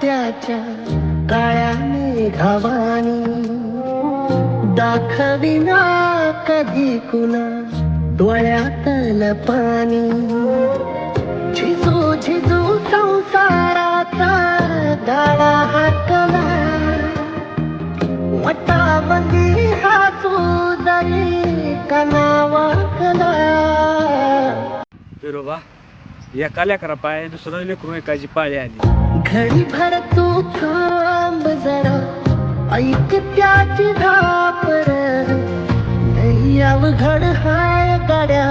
त्याच्या काळ्या मेघावानी दाखविना कधी कुणा डोळ्यातल पाणी झिजू झिजू संसाराचा गाळा हाकला. वटाबंदी हासू जाई कनावा कला बिरोबा एका लेकरा पाय दुसरा लेकरू एकाची पाळी आली घडी भर तू थांब जरा ऐक त्याची धापर नाही अवघड हाय गाड्या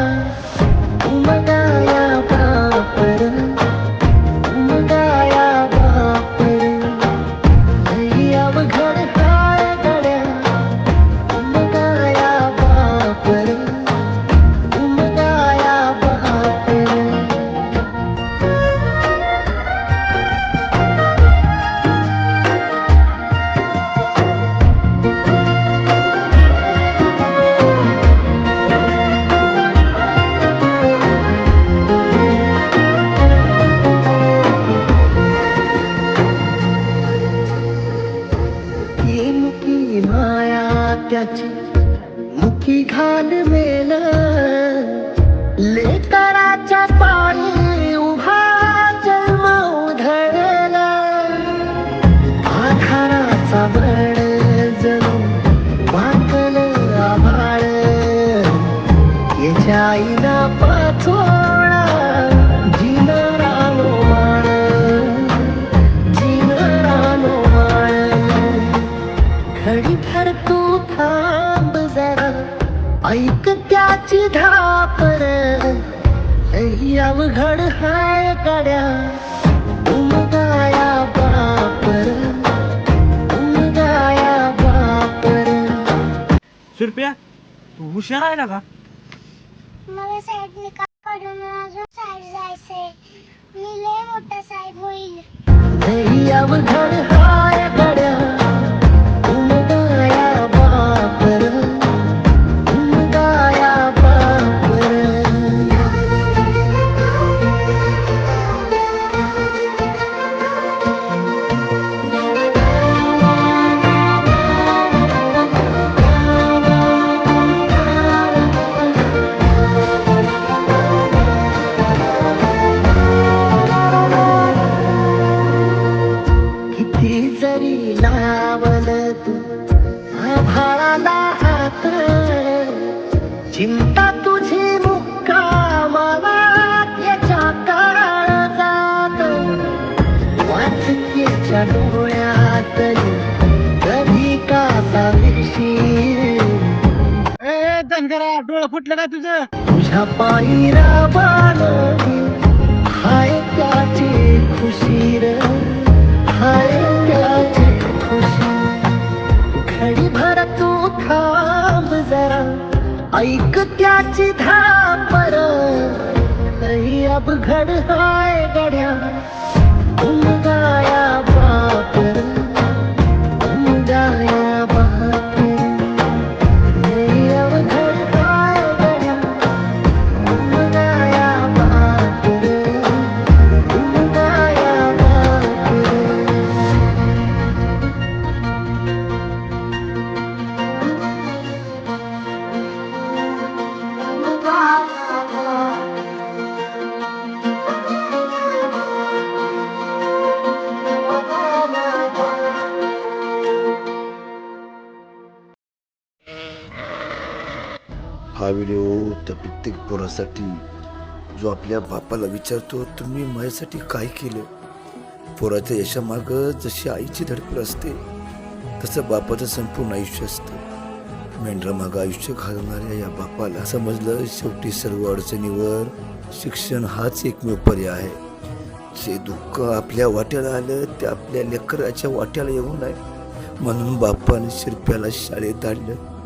उमगाया बापर त्याची मुखी घाल मेल. लेकराच्या पाणी उभा जन्म उधळला. आधाराचा बळ जणू वाकल आभाळ. याच्या आईला पाचोळा अवघड हाय गाड्या. उमगाया बापर. उमगाया बापर. सुरप्या तू हुशार आहे ना का? मला साहेब निकाल काढून अजून साहेब जायचंय. मी लय मोठा साहेब होईल. अवघड हाय चिंता तुझी मुक्कामाला त्याच्या काळ जात वाचकेच्या डोळ्यात कधी कासा विशीर ए धनगरा डोळं फुटलं काय तुझं? तुझ्या पायीरा ऐक त्याची धापर लई अवघड हाय गड्या. हा हो व्हिडिओ त्या प्रत्येक पोरासाठी. जो आपल्या बापाला विचारतो तुम्ही माझ्यासाठी काय केलं? पोराच्या यशामागं जशी आईची धडपड असते तसं बापाचं संपूर्ण आयुष्य असतं. मेंढरामागं आयुष्य घालवणाऱ्या या बापाला समजलं शेवटी सर्व अडचणीवर शिक्षण हाच एकमेव पर्याय आहे. जे दुःख आपल्या वाट्याला आलं ते आपल्या लेकराच्या वाट्याला येऊ नये. म्हणून बापाने शिरप्याला शाळेत आणलं.